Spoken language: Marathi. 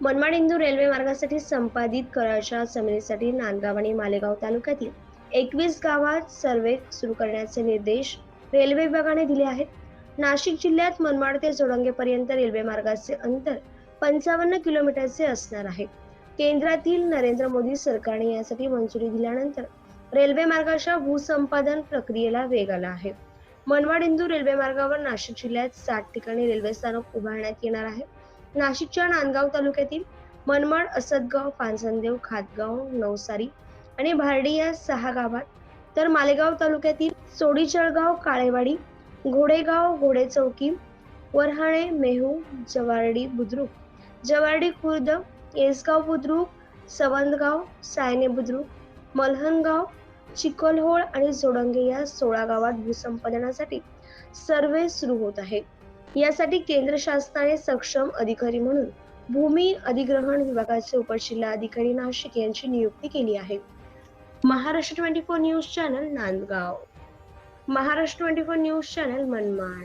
मनमाड इंदूर रेल्वे मार्गासाठी संपादित कराच्या जमिनीसाठी नांदगाव आणि मालेगाव तालुक्यातील एकवीस गावात सर्वे सुरू करण्याचे निर्देश रेल्वे विभागाने दिले आहेत. नाशिक जिल्ह्यात मनमाड ते जोडंगेपर्यंत रेल्वे मार्गाचे अंतर पंचावन्न किलोमीटरचे असणार आहे. केंद्रातील नरेंद्र मोदी सरकारने यासाठी मंजुरी दिल्यानंतर रेल्वे मार्गाच्या भूसंपादन प्रक्रियेला वेग आला आहे. मनमाड इंदूर रेल्वे मार्गावर नाशिक जिल्ह्यात साठ ठिकाणी रेल्वे स्थानक उभारण्यात येणार आहे. नाशिकच्या नांदगाव तालुक्यातील मनमाड असदगाव पानसनदेव खातगाव नवसारी आणि भारडी या सहा गावात तर मालेगाव तालुक्यातील सोडीचळगाव काळेवाडी घोडेगाव घोडे चौकी वरहाणे मेहू जवारडी बुद्रुक जवारडी खुर्द येसगाव बुद्रुक सवंदगाव सायने बुद्रुक मलहनगाव चिखलहोळ आणि जोडंगे या सोळा गावात भूसंपादनासाठी सर्वे सुरू होत आहे. यासाठी केंद्र शासनाने सक्षम अधिकारी म्हणून भूमी अधिग्रहण विभागाचे उपजिल्हा अधिकारी नाशिक यांची नियुक्ती केली आहे. Maharashtra twenty four news channel Nandgaon. Maharashtra twenty four news channel Manmad.